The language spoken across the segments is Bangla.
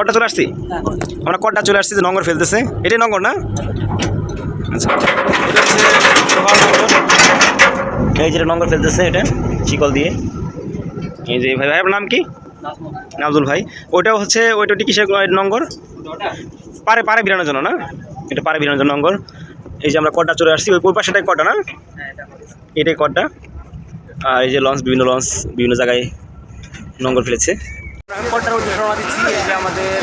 কটা চলে আসছি? আমরা কটা চলে আসছি যে নঙ্গর ফেলতেছে। এটাই নঙ্গর না? আচ্ছা। এই যেটা নঙ্গর ফেলতেছে এটা চিকল দিয়ে। এই যে ভাই ভাই নাম কি? নাজুল ভাই। ওইটাও হচ্ছে, ওইটা কিসের নঙ্গর পারে পারে বিরানোর জন্য না? এটা পারে বিরানোর জন্য নঙ্গর এই যে আমরা কটা চলে আসছি, ওই ওই পাশেটাই কটা না? এটাই কটা আর এই যে লঞ্চ, বিভিন্ন লঞ্চ, বিভিন্ন জায়গায় নঙ্গর ফেলেছে। কটার উদ্দেশ্যে রওনা দিচ্ছি, এই যে আমাদের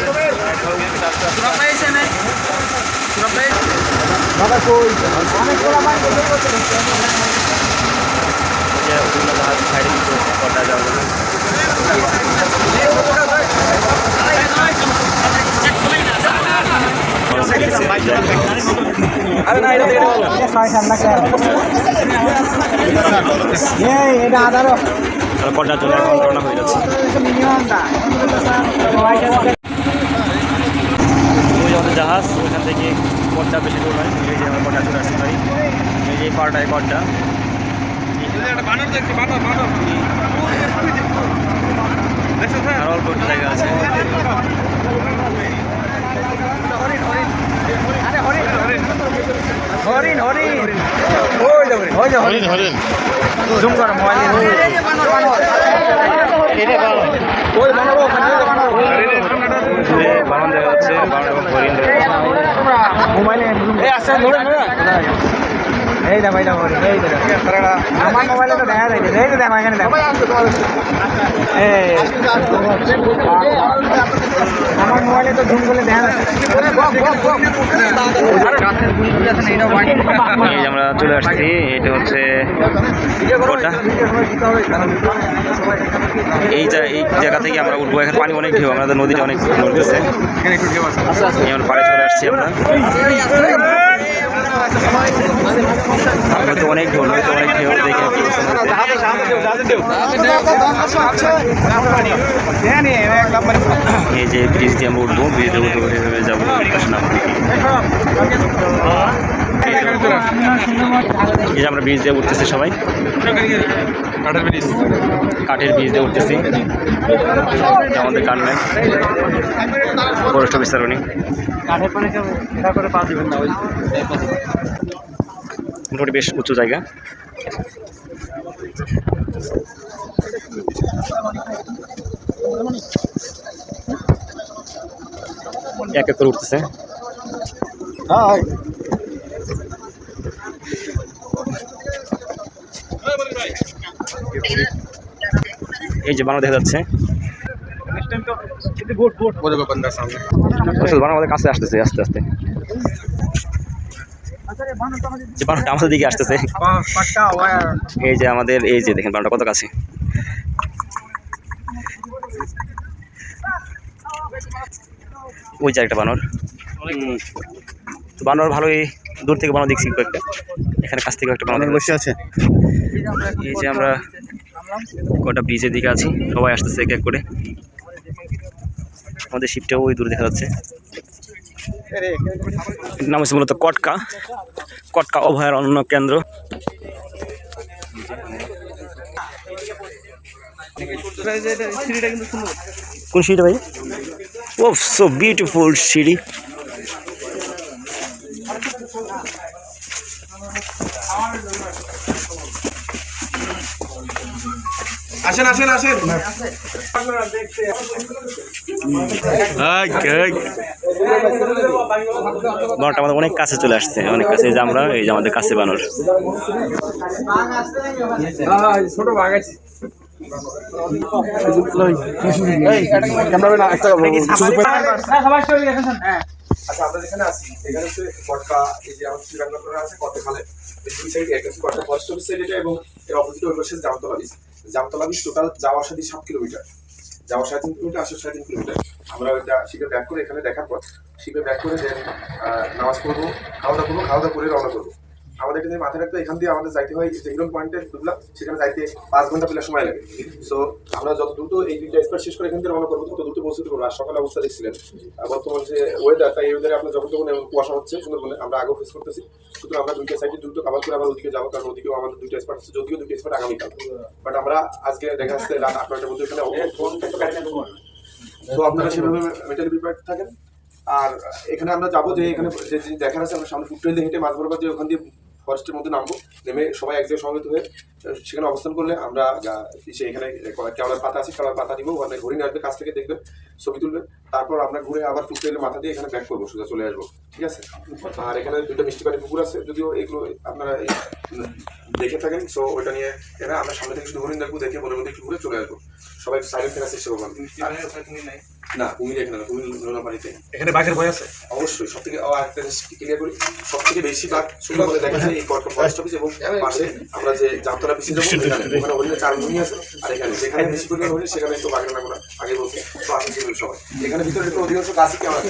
জাহাজ সাইডে দিতে কটা যাওয়ার আরে না এটা থেকে এটা বলো। কটার জন্য এখন রওনা হয়ে যাচ্ছে। ওই জাহাজ, ওইখান থেকে কটটা বেশি দূর নয়, এই যে আমরা কটা চলে আসতে পারি। এই যে পাড়টায় কটটা আর অল্প জায়গা আছে। হরিণ হরিণ। হরিণ হরিণ। জুম কর মোবাইল বামন দেখা যাচ্ছে মোবাইলে যাচ্ছে এই দেখো এই দেখো এই দেখো আমার মোবাইলে তো দেখা যায় এই দেখো এখানে দেখো আমার মোবাইলে তো জুম করলে দেখা যায় এই যে আমরা চলে আসছি এটা হচ্ছে এই এই জায়গা থেকে আমরা উঠবো এখানে পানি অনেক ঢেউ আমাদের নদীটা অনেক নড়তেছে আমরা পাড়ে চলে আসছি আমরা নদীতে অনেক ঢেউ নদীতে অনেক ঢেউ দেখে। এই যে ব্রিজ দিয়ে আমরা উঠবো ব্রিজ দিয়ে উঠবো এভাবে যাব এই যে আমরা ব্রিজ দিয়ে উঠতেছি সবাই। কাঠের ব্রিজ দিয়ে উঠতেছি। আমাদের কান নাই। ফরেস্ট অফিসার উনি। কাঠের পানি করে পা দিবেন না ওই মোটামুটি বেশ উঁচু জায়গা। এক এক করে উঠতেছে এই যে বাংলা দেখা যাচ্ছে। বাংলা আমাদের কাছে আসতেছে আস্তে আস্তে। যে আমাদের দিকে আসতেছে। এই যে আমাদের এই যে দেখেন কত কাছে। ওই যে একটা বানর। বানর ভালোই দূর থেকে বানর দেখছি কয়েকটা। এখানে কাছ থেকে একটা বানর বসে আছে। এই যে আমরা কটা ব্রিজের দিকে আছি, সবাই আসতেছে এক এক করে। আমাদের শিপটাও ওই দূরে দেখা যাচ্ছে। নাম হচ্ছে মূলত কটকা। কটকা অভয়ারণ্য কেন্দ্র। কোন সিঁড়িটা ভাই? ও সো বিউটিফুল সিঁড়ি। আসেন আসেন আসেন। আমাদের অনেক কাছে চলে আসছে। অনেক কাছে যে আমরা এই যে আমাদের কাছে বানর। ছোট বাঘ আছে আচ্ছা আমরা যেখানে আছি এখানে হচ্ছে কটকা এই যে আমাদের আছে কত খালে এই দুই সাইডে একটা হচ্ছে কটকা ফরেস্ট অফিস সাইড এটা এবং এর অপোজিট ওই পাশে জামতলা বিচ জামতলা বিশ টোটাল যাওয়া সাথে সাত কিলোমিটার যাওয়া সাড়ে তিন কিলোমিটার আসার সাড়ে তিন কিলোমিটার আমরা ওইটা শিখে ব্যাক করে এখানে দেখার পর, শিখে ব্যাক করে দেন নামাজ পড়ব, খাওয়া দাওয়া করব, খাওয়া দাওয়া করে রওনা করব। আমাদের কিন্তু মাথায় রাখতে এখান দিয়ে আমাদের যাইতে হয় হিরন পয়েন্টে ঢুকলাম সেখানে যাইতে পাঁচ ঘণ্টা প্লাস সময় লাগে। সো আমরা যত দ্রুত এই দুইটা স্পট শেষ করে এখান থেকে রওনা করব, তত দ্রুত পৌঁছতে পারব। আর সকালে অবস্থা দেখছিলেন বর্তমান যে ওয়েদার তাই ওয়েদারে আপনার যখন তখন কুয়াশা হচ্ছে, সুন্দরবনে, আমরা আগেও ফেস করতেছি। সুতরাং আমরা দুইটা সাইডে দ্রুত কাভার করে আবার ওদিকে যাব, কারণ ওদিকেও আমাদের দুইটা স্পট আছে, যদিও দুইটা স্পট আগামীকাল। বাট আমরা আজকে দেখা যাচ্ছে, রাত আট নয়টার মধ্যে এখানে তো আপনারা সেভাবে মেন্টালি প্রিপেয়ার থাকেন। আর এখানে আমরা যাব যে, এখানে যে দেখার আছে, আমরা সামনে ফুটট্রেল দিয়ে হেঁটে মাছ বরাবর যে ওখান দিয়ে ফরেস্টের মধ্যে নামবো। নেমে সবাই এক জায়গায় সমবেত হয়ে সেখানে অবস্থান করলে আমরা এখানে কেওড়ার পাতা আছে কেওড়ার পাতা দিব ওখানে হরিণ আসবে কাছ থেকে দেখবে ছবি তুলবে। তারপর আমরা ঘুরে আবার ফুটট্রেলের মাথা দিয়ে এখানে ব্যাক করব সোজা চলে আসব ঠিক আছে? আর এখানে দুটো মিষ্টি পানি পুকুর আছে যদিও এগুলো আপনারা এই, দেখে থাকেন সো ওটা নিয়ে এরা আমরা সামনে থেকে শুধু হরিণ দেখব দেখে মনের মধ্যে একটু ঘুরে চলে আসব। সবাই সাইলেন্ট থাকার চেষ্টা করবেন না কুমির এখানে না কুমির নোনা পানিতে। এখানে বাঘের ভয় আছে? অবশ্যই সব থেকে আরেকটা জিনিস ক্লিয়ার করি? সব থেকে বেশি বাঘ সুন্দর করে দেখা যায় এই কটকা ফরেস্ট অফিস এবং পাশে আমরা যে জামতলা পিছিয়ে যাব এখানে ওখানে হরিণের চার ভূমি আছে আর এখানে যেখানে বেশি পরিমাণ হরিণ সেখানে একটু বাঘের না করা। আগে বলছি তো সেগুলো সবাই। এখানে ভিতরে একটু অধিকাংশ গাছই কেমন আছে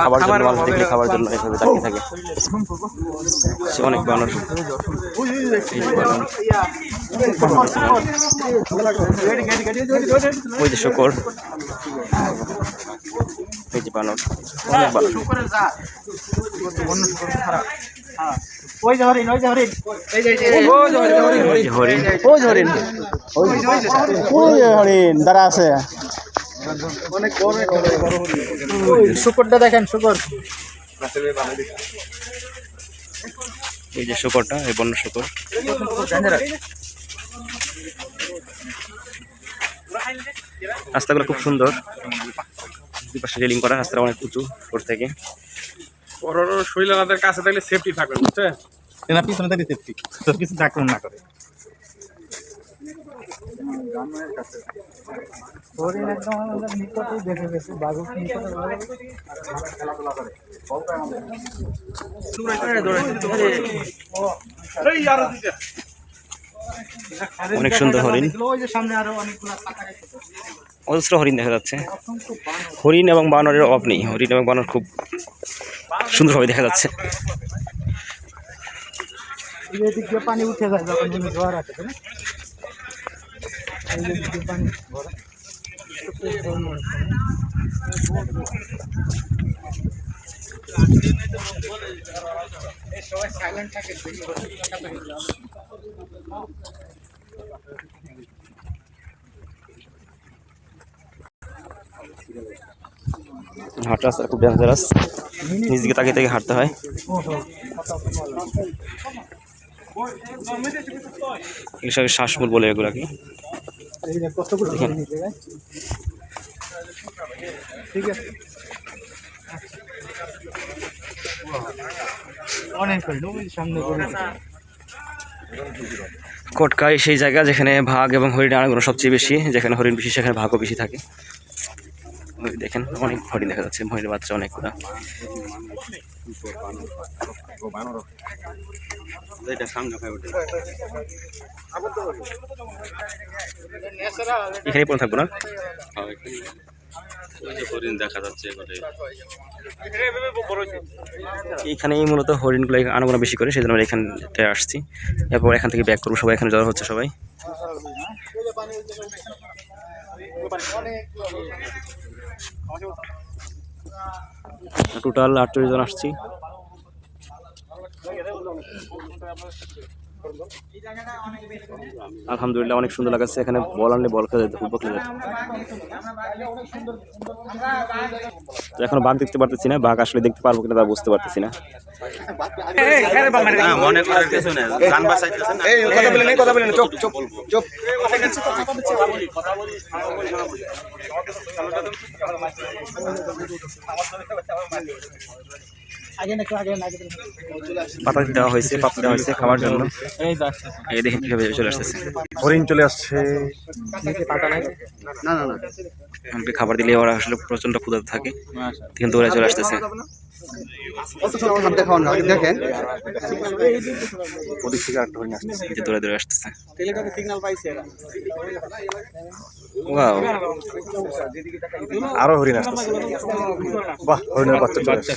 খাবার জন্য মানুষ এভাবে তাকিয়ে থাকে। সে অনেক এই ওই যে শুকর। এই যে বানর। অনেক বানর। ওই যে হরিণ ওই যে হরিণ। এই যে হরিণ ওই যে হরিণ। ওই যে হরিণ। দাঁড়া আছে। অনেক শুকরটা দেখেন শুকর। এই যে শুকরটা এই বন্য শুকর। রাস্তাগুলো খুব সুন্দর। দুপাশে রেলিং করা রাস্তাটা অনেক উঁচু ফ্লোর থেকে। বড় বড় শৈলাদের কাছে থাকলে সেফটি থাকবে বুঝছে? না পিছনে থাকলে সেফটি তোর কিছু না করে। হরিণ একদম আমাদের নিকটেই দেখে গেছে বাঘও নিকটে খেলাধুলা করে অনেক সুন্দর হরিণ। সামনে আরও অনেকগুলো পাতা গাছ আছে। অজস্র হরিণ দেখা যাচ্ছে হরিণ এবং বানরের অভাব নেই হরিণ এবং বানর খুব সুন্দরভাবে দেখা যাচ্ছে না? এই যে এদিক দিয়ে পানি ভরা। হাঁটা রাস্তা খুব ডেঞ্জারাস নিজ দিকে তাকিয়ে তাকিয়ে হাঁটতে হয় এগুলো শ্বাসমূল বলে এগুলাকে এই যে কতগুলো হরিণ এই জায়গায়। ঠিক আছে অনেক হরিণ ওই সামনে হরিণ। কটকাই সেই জায়গা যেখানে ভাগ এবং হরিণ আনাগুলো সবচেয়ে বেশি, যেখানে হরিণ বেশি সেখানে ভাগও বেশি থাকে দেখেন অনেক হরিণ দেখা যাচ্ছে হরিণের বাচ্চা অনেকগুলা। এখানে পড়ে থাকব না? এইখানেই মূলত হরিণগুলো আনাগোনা বেশি করে সেই জন্য আমরা এখানতে আসছি। এরপর এখান থেকে ব্যাক করব সবাই এখানে জড়ো হচ্ছে সবাই। টোটাল আটচল্লিশ জন আসছি। আলহামদুলিল্লাহ অনেক সুন্দর লাগাচ্ছে। এখানে বল আনলে বল খেলে যেত ফুটবল খেলে যেত তো এখনও বাঘ দেখতে পারতেছি না বাঘ আসলে দেখতে পারব কিনা তা বুঝতে পারতেছি না। কথা বলে নেই। কথা বলে নেই চুপ চুপ না না পাতা দেওয়া হয়েছে পাতা দেওয়া হয়েছে খাওয়ার জন্য। এই দেখেন কীভাবে চলে আসতেছে। হরিণ চলে আসছে। আমাকে খাবার দিলে ওরা আসলে প্রচণ্ড ক্ষুধার্ত থাকে। কিন্তু ওরা চলে আসতেছে। দেখেন। ওদিক থেকে হরিণ যে দৌড়ে দৌড়ে আসতেছে। আরও হরিণ আসতেছে। বাহ হরিণের বাচ্চা চলে আসছে।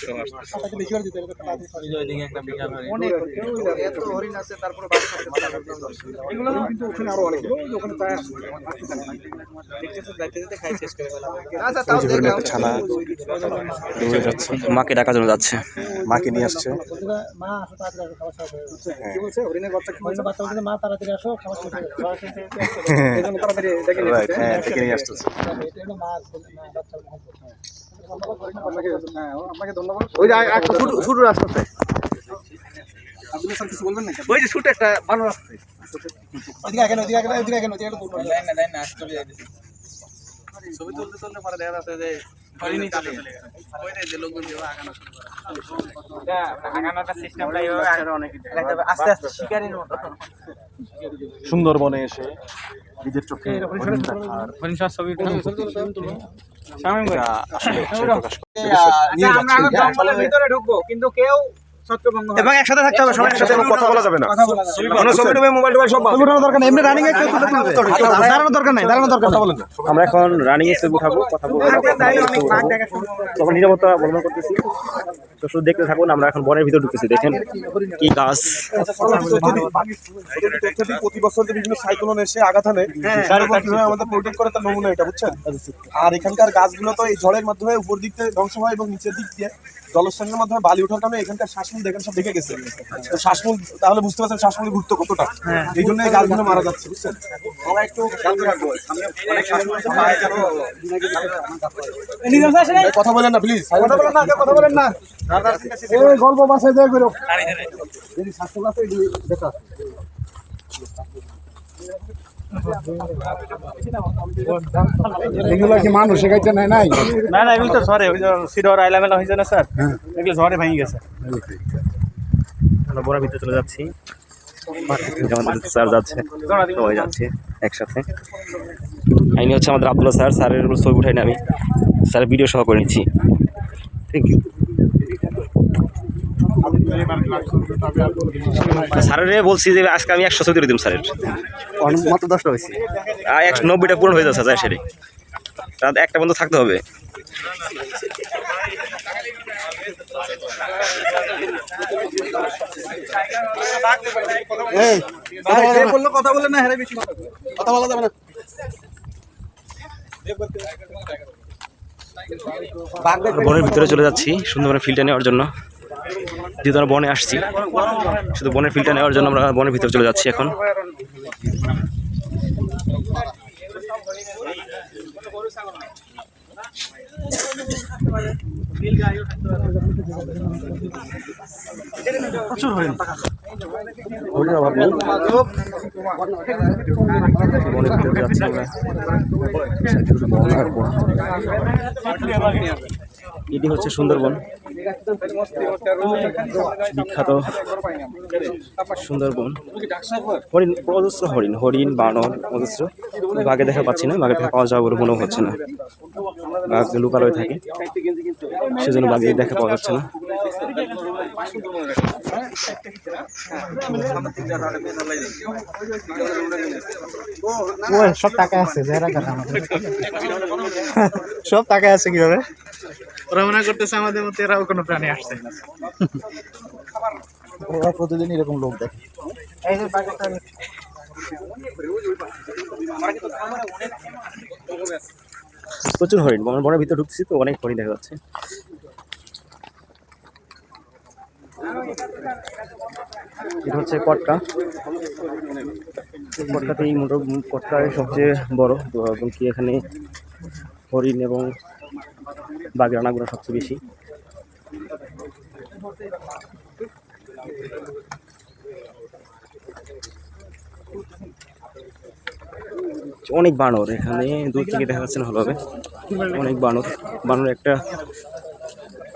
ছানা দৌড়ে যাচ্ছে মাকে ডাকার জন্য যাচ্ছে মাকে নিয়ে আসছে হয়ে। হ্যাঁ হ্যাঁ, ছোট ছোট রাস্তা আপনি স্যার কিছু বলবেন না ওই যে ছোট একটা ভালো রাস্তা ছবি তুলতে তুলতে পরে দেখা যাচ্ছে যে হরিণই চলে গেছে। ওই যে লোকজন আগানো শুরু করে। আস্তে সুন্দরবনে এসে নিজের চোখে প্রকাশ করে। আমরা ভিতরে ঢুকবো কিন্তু কেউ। এবং একসাথে থাকতে হবে সবাই একসাথে কথা বলা যাবে না। কথা মোবাইল টোবাইল সব। দরকার নেই। এমনি রানিং এ কেউ তুলে তুলবে। দাঁড়ানোর দরকার নাই দাঁড়ানোর দরকার বলেন আমরা এখন রানিং এ ছবি উঠাবো কথা বলব। তখন নিরাপত্তা অবলম্বন করতেছি। তো শুধু দেখতে থাকুন আমরা এখন বনের ভিতর ঢুকতেছি দেখেন কি গাছ। প্রতি বছর যে বিভিন্ন সাইক্লোন এসে আঘাত আনে তার উপর আমাদের প্রোটেক্ট করে তার নমুনা এটা বুঝছেন? আর এখানকার গাছগুলো তো এই ঝড়ের মাধ্যমে উপর দিক থেকে ধ্বংস হয় এবং নিচের দিক দিয়ে জলস্থানের মাধ্যমে বালি ওঠার কারণে এখানকার শ্বাসমূল দেখেন সব ঢেকে গেছে। তো শ্বাসমূল তাহলে বুঝতে পারছেন শ্বাসমূলের গুরুত্ব কতটা। এই জন্য এই গাছগুলো মারা যাচ্ছে বুঝছেন? আমরা একটু খেয়াল করে রাখব। শ্বাসমূল কথা বলেন না প্লিজ কথা বলেন না কথা বলেন না। গল্প বাসায় দেয় করো স্বাস্থ্য দেখা এগুলো কি মানুষ নাই নাই? না না এগুলো তো ওই যে সিডর আইলামেলা হয়েছে না স্যার? এগুলো ঝড়ে ভেঙে গেছে। আমরা বনের ভিতরে চলে যাচ্ছি। আমাদের স্যার যাচ্ছে সবাই যাচ্ছে একসাথে। আইনি হচ্ছে আমাদের আব্দুল্লাহ স্যার স্যারের উপর ছবি উঠাইনি আমি। স্যার ভিডিও সহ করে নিচ্ছি। থ্যাংক ইউ স্যারের বলছি যে আজকে আমি একশো ছবি দিম স্যারের। মাত্র দশটা হয়েছে। আর একশো নব্বইটা পূরণ হয়ে যাচ্ছে যায় সেটাই রাত একটা বন্ধ থাকতে হবে। কথা বলে না। হেরে বেশি কথা বলা যাবে না। বনের ভিতরে চলে যাচ্ছি সুন্দরবনের ফিল্ডটা নেওয়ার জন্য। যেহেতু আমরা বনে আসছি, শুধু বনের ফিল্ডটা নেওয়ার জন্য আমরা বনের ভিতরে চলে যাচ্ছি এখন। অভাব নেই এটি হচ্ছে সুন্দরবন। বিখ্যাত সুন্দরবন। হরিণ, অজস্র হরিণ হরিণ, বানর, অজস্র। বাঘে দেখা পাচ্ছি না বাঘে দেখা পাওয়া যাবে বলে মনে হচ্ছে না। বাঘ লুকালয়ে থাকে, সেজন্য বাঘে দেখা পাওয়া যাচ্ছে না। ওই সব টাকা আছে যারা সব টাকা আছে কীভাবে? ওরা মনে করতেছে আমাদের মধ্যে এরাও কোনো প্রাণী আসছে। ওরা প্রতিদিন এরকম লোক দেখে। এই যে বাঘেরটা প্রচুর হরিণ বনের বনের ভিতরে ঢুকছি তো অনেক হরিণ দেখা যাচ্ছে। এটা হচ্ছে কটকা। কটকাতেই মোটর কটকায় সবচেয়ে বড়। এবং কি এখানে হরিণ এবং বাঘের আনাগুলো সবচেয়ে বেশি। অনেক বানর এখানে। দূর থেকে দেখা যাচ্ছে না ভালোভাবে অনেক বানর। বানর একটা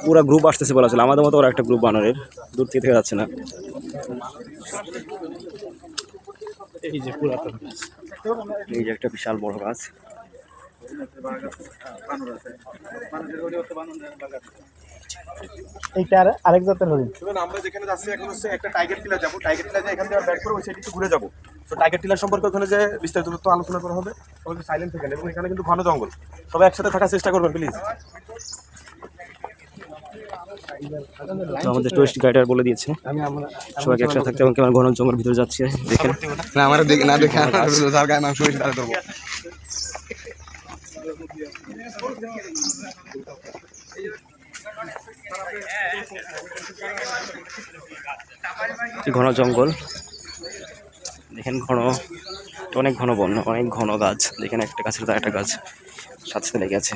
পুরো গ্রুপ আসতেছে বলা চলে। আমাদের মতো ওরা একটা গ্রুপ বানরের দূর থেকে দেখা যাচ্ছে না। এই যে পুরাতন এই যে একটা বিশাল বড় গাছ। এইটা আর আরেক জাতের হরিণ। শুনুন আমরা যেখানে যাচ্ছি এখন হচ্ছে একটা টাইগার টিলা যাব। টাইগার টিলা যে এখান থেকে ব্যাক করে ওই ঘুরে যাব। তো টাইগার টিলার সম্পর্কে ওখানে যে বিস্তারিত তথ্য আলোচনা করা হবে সাইলেন্ট থাকেন এবং এখানে কিন্তু ঘন জঙ্গল। সবাই একসাথে থাকার চেষ্টা করবেন প্লিজ তো আমাদের টুরিস্ট গাইডার বলে দিয়েছে। সবাইকে একসাথে থাকতে এবং কেমন ঘন জঙ্গল ভিতরে যাচ্ছে। দেখেন। না আমার দেখে না ঘন জঙ্গল? দেখেন ঘন অনেক ঘন বন অনেক ঘন গাছ। দেখেন একটা গাছের তো একটা গাছ। সাথে সাথে লেগে আছে।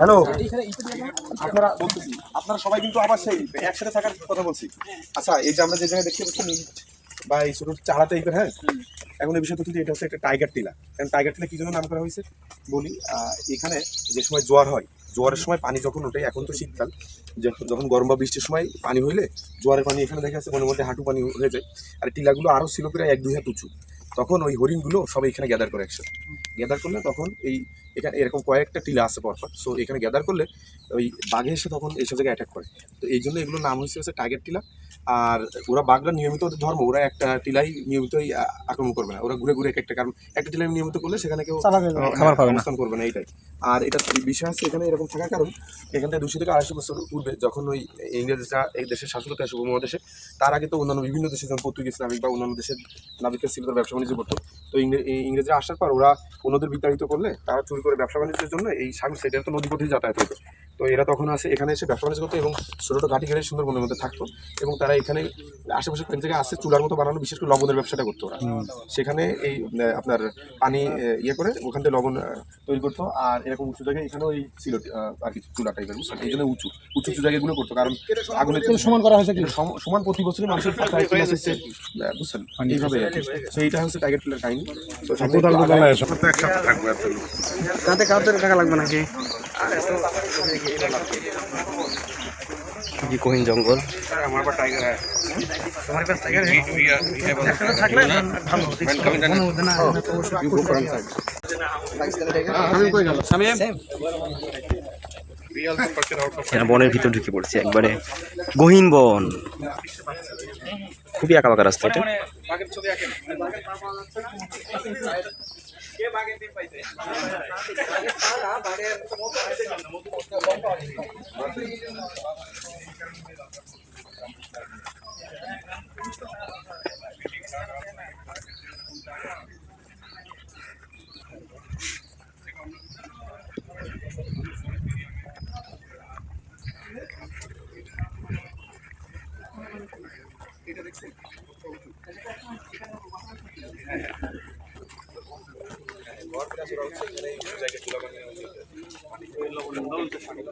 হ্যালো। আপনারা বলতেছি আপনারা সবাই কিন্তু আবার সেই একসাথে থাকার কথা বলছি। আচ্ছা এই যে আমরা যে জায়গায় দেখতে পাচ্ছি বা এই ছোট চারা টাইপের হ্যাঁ? এখন এই বিষয়টা কিন্তু এটা হচ্ছে একটা টাইগার টিলা। কারণ টাইগার টিলা কি জন্য নাম করা হয়েছে? বলি এখানে যে সময় জোয়ার হয় জোয়ারের সময় পানি যখন ওঠে এখন তো শীতকাল যখন যখন গরম বা বৃষ্টির সময় পানি হইলে জোয়ারের পানি এখানে দেখা যাচ্ছে মনের মধ্যে হাঁটু পানি হয়ে যায়। আর টিলাগুলো আরও ছিল প্রায় এক দুই হাত উঁচু। তখন ওই হরিণগুলো সবাই এখানে গ্যাদার করে একসাথে। গ্যাদার করলে তখন এই এখানে এরকম কয়েকটা টিলা আছে পরপর। সো এখানে গ্যাদার করলে ওই বাঘে এসে তখন এইসব জায়গায় অ্যাটাক করে। তো এই জন্য এগুলোর নাম হয়েছে হচ্ছে টাইগার টিলা। আর ওরা বাঘরা নিয়মিত ওদের ধর্ম ওরা একটা টিলাই নিয়মিতই আক্রমণ করবে না। ওরা ঘুরে ঘুরে এক একটা কারণ একটা টিলাই নিয়মিত করলে সেখানে কেউ খাবার পাবে অবস্থান করবে না এইটাই। আর এটা বিষয় আছে এখানে এরকম থাকার কারণ এখান থেকে দুশো থেকে আড়াইশো বছর পূর্বে যখন ওই ইংরেজরা এই দেশের শাসক আসে উপমহাদেশে তার আগে তো অন্যান্য বিভিন্ন দেশে যেমন পর্তুগিজ নাবিক বা অন্যান্য দেশের নাবিকের ছিল তারা ব্যবসা বাণিজ্য করতো তো ইংরে- ইংরেজরা আসার পর ওরা অন্যদের বিতাড়িত করলে তারা চুরি করে ব্যবসা বাণিজ্যের জন্য এই সাগর সাইডে তো নদী পথেই যাতায়াত হতো। তো এরা তখন আসে এখানে এসে ব্যবসা বাণিজ্য করতো এবং ছোটো ছোটো ঘাটি ঘাটি সুন্দরবনের মধ্যে থাকতো এবং তারা এখানে আশেপাশে কয়েক জায়গায় আসে চুলার মতো বানানো বিশেষ করে লবণের ব্যবসাটা করতো ওরা। সেখানে এই আপনার পানি ইয়ে করে ওখান থেকে লবণ তৈরি করতো আর এরকম উঁচু জায়গায় এখানেও এই ছিল আর কি চুলা টাইপের বুঝছেন? এই জন্য উঁচু উঁচু উঁচু জায়গাগুলো করতো কারণ আগুনের সমান করা হয়েছে সমান প্রতি বছরই মানুষের বুঝছেন? এইভাবে এইটা হচ্ছে টাইগার টিলার কাহিনী। তো তাতে কাউকে টাকা লাগবে নাকি? কি কহিন জঙ্গল? বনের ভিতর ঢুকে পড়ছে একবারে গহীন বন। খুবই আঁকা বাঁকা রাস্তা পাইছে?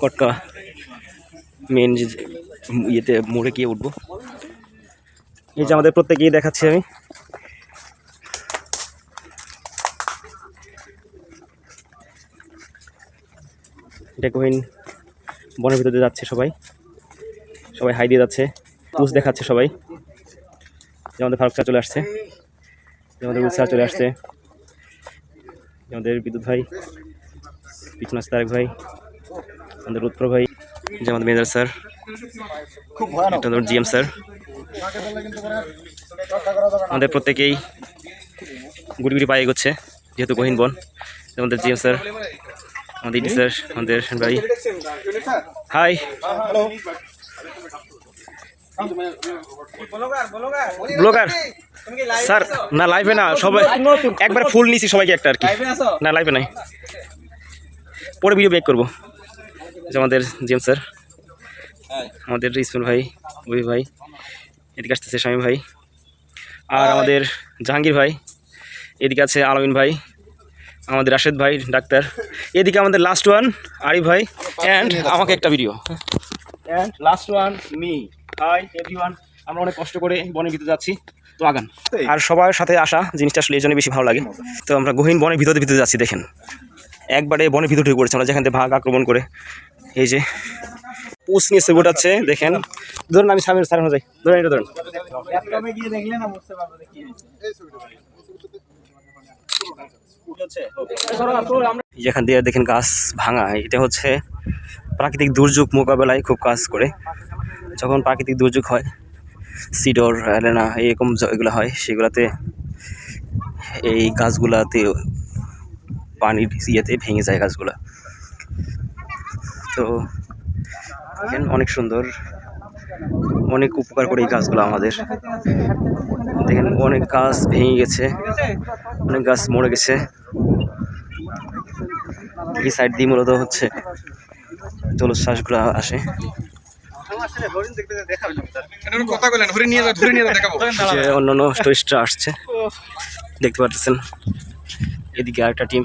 কটকা। মেন যে ইয়েতে মোড়ে গিয়ে উঠবো। এই যে আমাদের প্রত্যেকেই দেখাচ্ছি আমি। এটা গহীন বনের ভিতর যাচ্ছে সবাই। সবাই হাই দিয়ে যাচ্ছে। পুষ দেখাচ্ছে সবাই। যে আমাদের ফারুক চলে আসছে। আমাদের উৎসাহ চলে আসছে। আমাদের বিদ্যুৎ ভাই। পিছনে আছে তারেক ভাই আমাদের রুদ্র ভাই যে আমাদের মেজর স্যার খুব ভয়ানক। GM sir. আমাদের প্রত্যেকেই গুড়ি গুড়ি পায়ে এগোচ্ছে যেহেতু গহীন বন। আমাদের জিএম স্যার আমাদের ইডি স্যার আমাদের ভাই। হাই। ব্লগার স্যার না লাইভে না সবাই একবার ফুল নিছি সবাইকে একটা আর কি। না লাইভে নাই। পরে ভিডিও বেক করব। যে আমাদের জিএম স্যার আমাদের ইসমাইল ভাই ওই ভাই এদিকে আসতেছে স্বামী ভাই আর আমাদের জাহাঙ্গীর ভাই এদিকে আছে আলমিন ভাই আমাদের রাশেদ ভাই ডাক্তার এদিকে আমাদের লাস্ট ওয়ান আরিফ ভাই অ্যান্ড আমাকে একটা video and last one me hi everyone আমরা অনেক কষ্ট করে বনের ভিতরে যাচ্ছি। তো আগান। আর সবার সাথে আসা জিনিসটা আসলে এই জন্য বেশি ভালো লাগে। তো আমরা গহীন বনের ভিতরে ভিতরে যাচ্ছি দেখেন। একবারে বনের ভিতরে ঢুকে পড়েছি, আমরা যেখান থেকে ভাগ আক্রমণ করে। এই যে, পুষ নিয়ে সে গোটাচ্ছে, দেখেন। ধরুন আমি সামনে সারানো যাই, ধরুন এটা ধরুন। যেখান দিয়ে দেখেন গাছ ভাঙা, এটা হচ্ছে প্রাকৃতিক দুর্যোগ মোকাবেলায় খুব কাজ করে। যখন প্রাকৃতিক দুর্যোগ হয়, সিডর, অ্যালেনা, এরকম এগুলো হয়, সেগুলোতে এই গাছগুলাতে পানির ইয়েতে ভেঙে যায় গাছগুলা। তো দেখেন অনেক সুন্দর অনেক উপকার করে এই গাছগুলো আমাদের। দেখেন অনেক গাছ ভেঙে গেছে অনেক গাছ মরে গেছে। এই সাইড দিয়ে মূলত হচ্ছে জলোচ্ছ্বাসগুলো আসে। অন্যান্য টুরিস্টরা আসছে দেখতে পাচ্ছেন এদিকে আরেকটা টিম।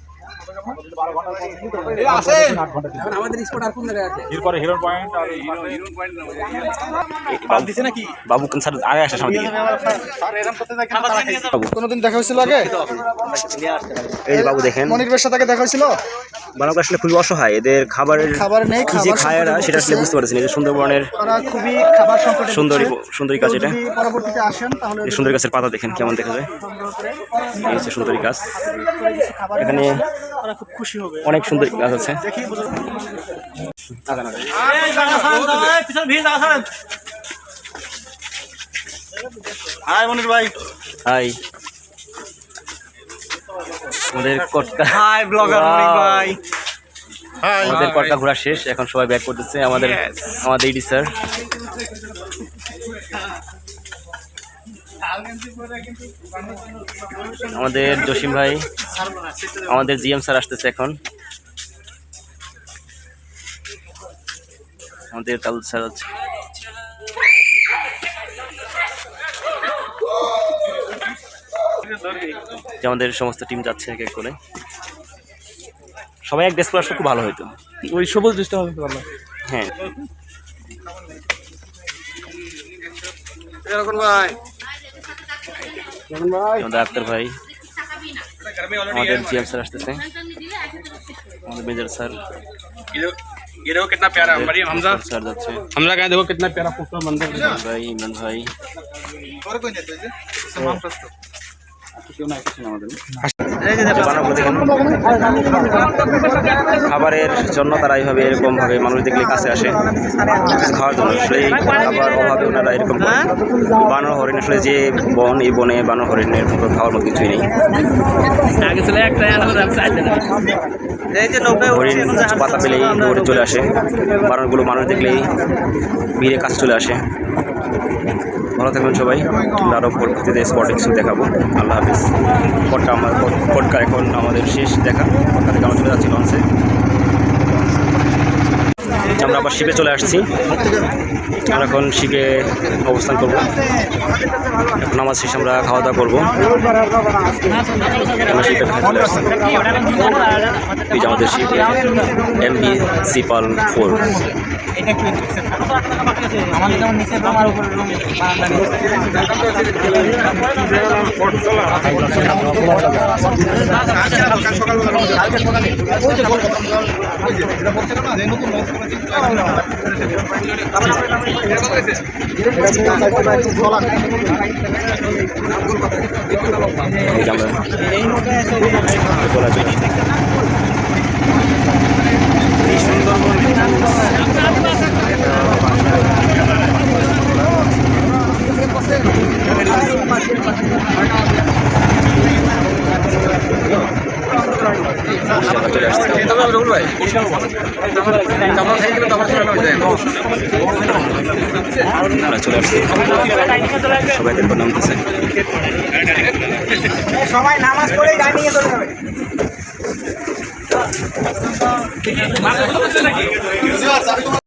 এরপরে হিরো পয়েন্ট আর বাবু কোন স্যার আগে আসে সামনে দিকে কোনোদিন দেখা হয়েছিল আগে? এই যে বাবু দেখেন। সাথে দেখা হয়েছিল? আসলে খুবই অসহায়। এদের খাবারের খাবার নেই, যে খায় এরা সেটা আসলে বুঝতে পারছেন এই যে সুন্দরবনের খুবই খাবার সংকটে সুন্দরী সুন্দরী গাছ এটা। পরবর্তীতে আসেন তাহলে এই সুন্দরী গাছের পাতা দেখেন কেমন দেখা যায়। এই হচ্ছে সুন্দরী গাছ। এখানে তারা খুব খুশি হবে। অনেক সুন্দর গাছ আছে। হাই মনির ভাই। হাই। আমাদের কটকা হাই ব্লগার মনির ভাই। আমাদের কটকা ঘোরা শেষ এখন সবাই ব্যাক করতেছে। আমাদের আমাদের ইডি স্যার আমাদের জসিম ভাই আমাদের জিএম স্যার আসতেছে এখন। আমাদের কালুল স্যার আছে যে আমাদের সমস্ত টিম যাচ্ছে এক এক করে। সবাই এক ড্রেস করে আসলে খুব ভালো হতো ওই সবুজ দৃষ্টি হবে ভালো। হ্যাঁ। ভাই আমাদের আক্তার ভাই আমাদের জিএম স্যার আসতেছে আমাদের মেজর স্যার ये देखो कितना प्यारा मरियम हमजा স্যার যাচ্ছে हमजा का देखो कितना प्यारा खूबसूरत मंदिर है ইমরান ভাই ইমরান ভাই और कोई नहीं तो খাবারের জন্য তারা এইভাবে এরকম ভাবে মানুষ দেখলে কাছে আসে খাওয়ার জন্য খাবার অভাবে ওনারা এরকম। বানর হরিণ আসলে যে বন, এই বনে বানর হরিণের খাওয়ার মতো কিছুই নেই হরিণ পাতা পেলেই দৌড়ে চলে আসে। মানুষগুলো মানুষ দেখলেই ভিড়ে কাজ চলে আসে। ভালো থাকবেন সবাই। আমরা আরও পরবর্তীতে স্পটে কিছু দেখাবো। আল্লাহ হাফিজ। পটকা আমার পটকা এখন আমাদের শেষ দেখা। পটকা থেকে আমরা চলে যাচ্ছি লঞ্চে। আমরা আবার শিপে চলে আসছি। আমরা এখন শিপে অবস্থান করব। এখন আমার শেষে আমরা খাওয়া দাওয়া করব। আমরা শিপে চলে আসছি। আমাদের শিপ এম বি, সিপাল, ফোর। আমাদের যেমন নিচে রুম আর রুম এই যে আমরা চলে আসছি চলে আসছি আমরা সবাই নামাজ পড়েই ডাইনিং এ চলে যাবে। নাকি?